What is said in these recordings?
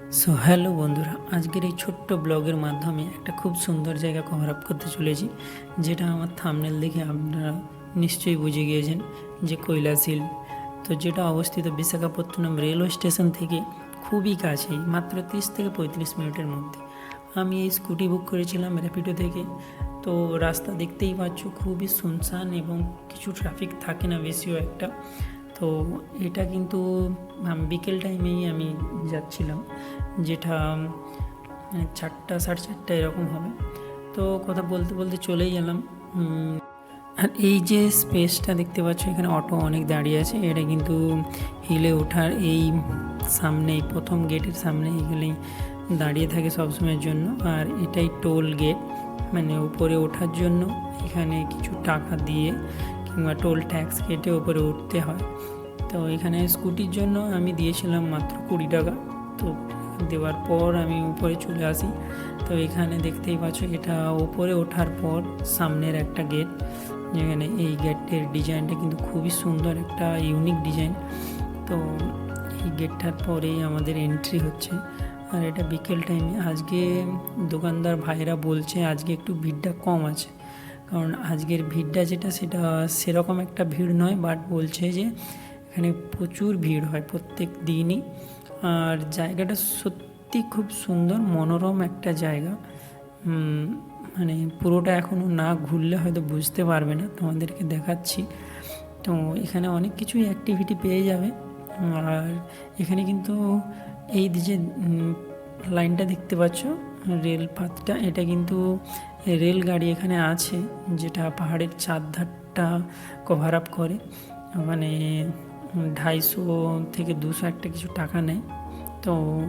So hello বন্ধুরা, আজকের এই ছোট্ট ব্লগের মাধ্যমে একটা খুব সুন্দর জায়গা কভার আপ করতে চলেছি, যেটা আমার থামনেল দেখে আপনারা নিশ্চয়ই বুঝে গিয়েছেন যে কৈলাসিল। তো যেটা অবস্থিত বিশাখাপত্তনম রেলওয়ে স্টেশন থেকে খুবই কাছেই, মাত্র তিরিশ থেকে পঁয়ত্রিশ মিনিটের মধ্যে। আমি এই স্কুটি বুক করেছিলাম র্যাপিডো থেকে। তো রাস্তা দেখতেই পাচ্ছ, খুবই শুনশান এবং কিছু ট্রাফিক থাকে না, বেশিও একটা। তো এটা কিন্তু বিকেল টাইমেই আমি যাচ্ছিলাম, যেটা চারটা, সাড়ে চারটা এরকম হবে। তো কথা বলতে বলতে চলেই গেলাম আর এই যে স্পেসটা দেখতে পাচ্ছ, এখানে অটো অনেক দাঁড়িয়ে আছে, এটা কিন্তু হিলে ওঠার এই সামনে প্রথম গেটের সামনে এগুলোই দাঁড়িয়ে থাকে সবসময়ের জন্য, আর এটাই টোল গেট মানে উপরে ওঠার জন্য এখানে কিছু টাকা দিয়ে টোল ট্যাক্স কেটে উপরে উঠতে হয়। তো এখানে স্কুটির জন্য আমি দিয়েছিলাম মাত্র কুড়ি টাকা। তো দেওয়ার পর আমি উপরে চলে আসি। তো এখানে দেখতেই পাচ্ছ এটা উপরে ওঠার পর সামনের একটা গেট যেখানে এই গেটের ডিজাইনটা কিন্তু খুবই সুন্দর একটা ইউনিক ডিজাইন তো এই গেটটার পরেই আমাদের এন্ট্রি হচ্ছে। আর এটা বিকেল টাইমে আজকে দোকানদার ভাইরা বলছে আজকে একটু ভিড়টা কম আছে। কারণ আজকের ভিড়টা যেটা, সেটা সেরকম একটা ভিড় নয় বাট বলছে যে এখানে প্রচুর ভিড় হয় প্রত্যেক দিনই। আর জায়গাটা সত্যি খুব সুন্দর, মনোরম একটা জায়গা। মানে পুরোটা এখনও না ঘুরলে হয়তো বুঝতে পারবে না, তোমাদেরকে দেখাচ্ছি। তো এখানে অনেক কিছুই অ্যাক্টিভিটি পেয়ে যাবে। আর এখানে কিন্তু এই যে লাইনটা দেখতে পাচ্ছ রেল পাতটা এটা কিন্তু রেল গাড়ি এখানে আছে, যেটা পাহাড়ের চারধারটা কভার আপ করে। মানে ঢাইশো থেকে দুশো একটা কিছু টাকা নেয়। তো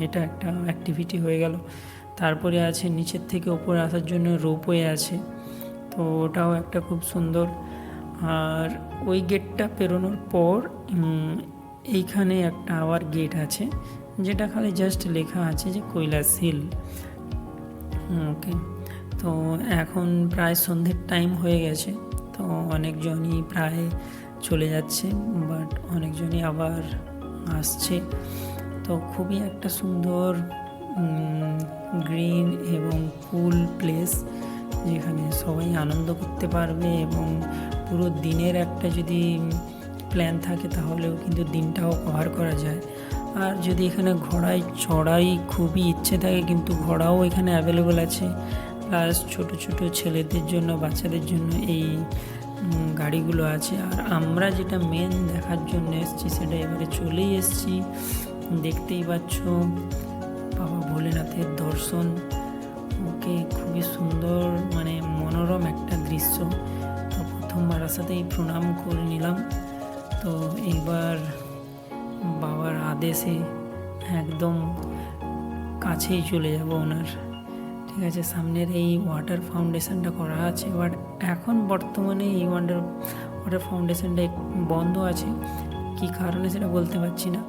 এটা একটা অ্যাক্টিভিটি হয়ে গেল। তারপরে আছে, নিচের থেকে ওপরে আসার জন্য রোপওয়ে আছে। তো, ওটাও একটা খুব সুন্দর। আর ওই গেটটা পেরোনোর পর এইখানে একটা আবার গেট আছে। যেটা খালি জাস্ট লেখা আছে যে কৈলাস হিল। ওকে তো এখন প্রায় সন্ধ্যের টাইম হয়ে গেছে, তো অনেকজনই প্রায় চলে যাচ্ছে বাট অনেকজনই আবার আসছে। তো খুবই একটা সুন্দর গ্রিন এবং কুল প্লেস যেখানে সবাই আনন্দ করতে পারবে এবং পুরো দিনের একটা যদি প্ল্যান থাকে তাহলেও কিন্তু দিনটাও কভার করা যায়। আর যদি এখানে ঘোড়ায় চড়াই খুবই ইচ্ছে থাকে, কিন্তু ঘোড়াও এখানে অ্যাভেলেবল আছে। প্লাস ছোট ছোট ছেলেদের জন্য, বাচ্চাদের জন্য এই গাড়িগুলো আছে। আর আমরা যেটা মেন দেখার জন্য এসেছি, সেটা এবারে চলেই এসেছি। দেখতেই পাচ্ছ, বাবা ভোলেনাথের দর্শন। ওকে খুবই সুন্দর মানে মনোরম একটা দৃশ্য। তো প্রথমবার আসাতেই প্রণাম করে নিলাম। তো এইবার বাবার আদেশে একদম কাছেই চলে যাব ওনার। ঠিক আছে, সামনের এই ওয়াটার ফাউন্ডেশনটা করা আছে বাট এখন বর্তমানে এই ওয়াটার ওয়াটার ফাউন্ডেশনটা বন্ধ আছে। কি কারণে সেটা বলতে পারছি না।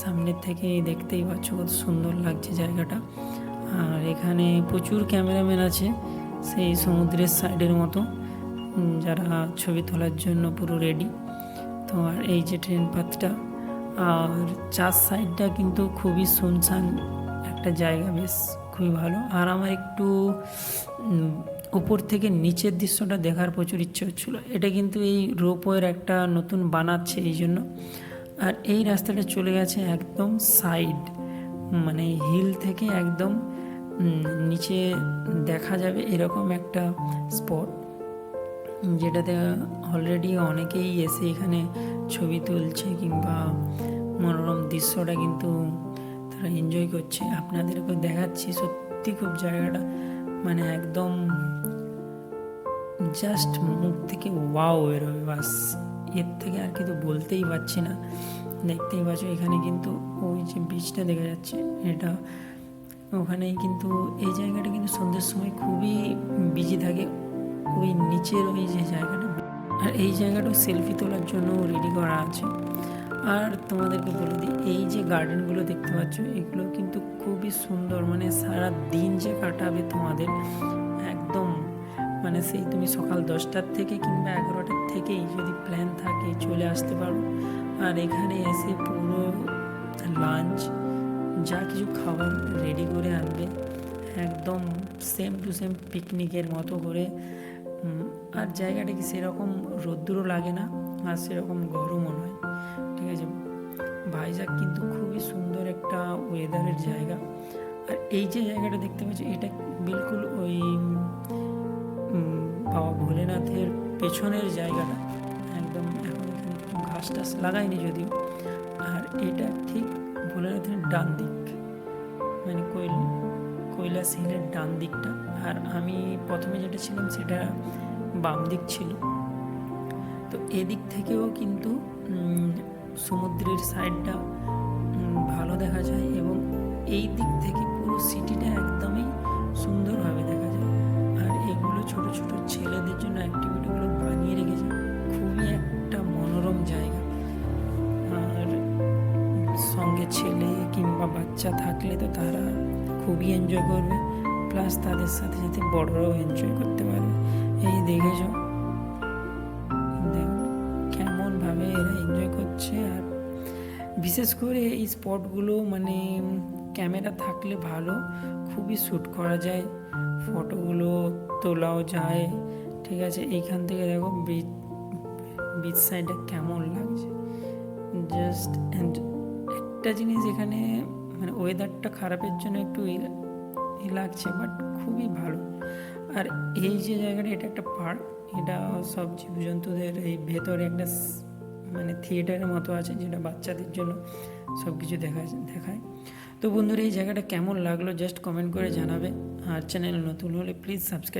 সামনের থেকে দেখতেই পাচ্ছ কত সুন্দর লাগছে জায়গাটা। আর এখানে প্রচুর ক্যামেরাম্যান আছে সেই সমুদ্রের সাইডের মতো যারা ছবি তোলার জন্য পুরো রেডি তো আর এই যে ট্রেন পাথটা আর চার সাইডটা কিন্তু খুবই শুনশান একটা জায়গা বেশ, খুবই ভালো। আর আমার একটু উপর থেকে নিচের দৃশ্যটা দেখার প্রচুর ইচ্ছে হচ্ছিল। এটা কিন্তু এই রোপওয়ের একটা নতুন বানাচ্ছে এই জন্য। আর এই রাস্তাটা চলে গেছে একদম সাইড মানে হিল থেকে একদম নিচে দেখা যাবে এরকম একটা স্পট যেটাতে অলরেডি অনেকেই এসে এখানে ছবি তুলছে কিংবা মনোরম দৃশ্যটা কিন্তু তারা এনজয় করছে। আপনাদেরকে দেখাচ্ছি, সত্যি খুব জায়গাটা মানে একদম জাস্ট মুখ থেকে ওয়াও বেরোবে বাস। এর থেকে আর কিন্তু বলতেই পারছি না। দেখতেই পাচ্ছ, এখানে কিন্তু ওই যে বীজটা দেখা যাচ্ছে, এটা ওখানেই কিন্তু এই জায়গাটা কিন্তু সন্ধ্যের সময় খুবই বিজি থাকে। ওই নিচের ওই যে জায়গাটা, আর এই জায়গাটাও সেলফি তোলার জন্য রেডি করা আছে। আর তোমাদেরকে বলে দিই, এই যে গার্ডেনগুলো দেখতে পাচ্ছ, এগুলো কিন্তু খুবই সুন্দর মানে সারা দিন যে কাটাবে তোমাদের, একদম মানে সেই তুমি সকাল দশটার থেকে কিংবা এগারোটার থেকেই যদি প্ল্যান থাকে, চলে আসতে পারো। আর এখানে এসে পুরো লাঞ্চ যা কিছু খাবার রেডি করে আনবে, একদম সেম টু সেম পিকনিকের মতো করে আর জায়গাটা কি সেরকম রোদ্দুরও লাগে না আর সেরকম গরমও নয়। ঠিক আছে? ভাইজাগ কিন্তু খুবই সুন্দর একটা ওয়েদারের জায়গা। আর এই যে জায়গাটা দেখতে পাচ্ছি, এটা বিলকুল ওই বাবা ভোলেনাথের পেছনের জায়গাটা। একদম এখন ঘাস টাস লাগায়নি যদিও। আর এটা ঠিক ভোলেনাথের ডান দিক মানে কৈল কৈলাস হিলের ডান দিকটা। আর আমি প্রথমে যেটা ছিলাম সেটা বাম দিক ছিল। তো এদিক থেকেও কিন্তু সমুদ্রের সাইডটা ভালো দেখা যায় এবং এই দিক থেকে পুরো সিটিটা একদমই সুন্দরভাবে দেখা যায়। আর এগুলো ছোট ছোট ছেলেদের জন্য অ্যাক্টিভিটিগুলো বানিয়ে রেখেছে। খুবই একটা মনোরম জায়গা। আর সঙ্গে ছেলে কিংবা বাচ্চা থাকলে তো তারা খুবই এনজয় করবে। প্লাস তাদের সাথে সাথে বড়রাও এনজয় করতে পারবে। এই দেখেছ? দেখো কেমনভাবে এরা এনজয় করছে। আর বিশেষ করে এই স্পটগুলো মানে ক্যামেরা থাকলে ভালো। খুবই শ্যুট করা যায়। ফটোগুলো তোলাও যায়। ঠিক আছে? এইখান থেকে দেখো বিচ বিচ সাইডটা কেমন লাগছে। জাস্ট অ্যান্ড একটা জিনিস এখানে মানে ওয়েদারটা খারাপের জন্য একটু লাগছে বাট খুবই ভালো। আর এই যে জায়গাটা, এটা একটা পার্ক এটা সব জীবজন্তুদের এই ভেতরে একটা মানে থিয়েটারের মতো আছে, যেটা বাচ্চাদের জন্য সব কিছু দেখা, দেখায়। তো বন্ধুরা, এই জায়গাটা কেমন লাগল জাস্ট কমেন্ট করে জানাবে। আর চ্যানেল নতুন হলে প্লিজ সাবস্ক্রাইব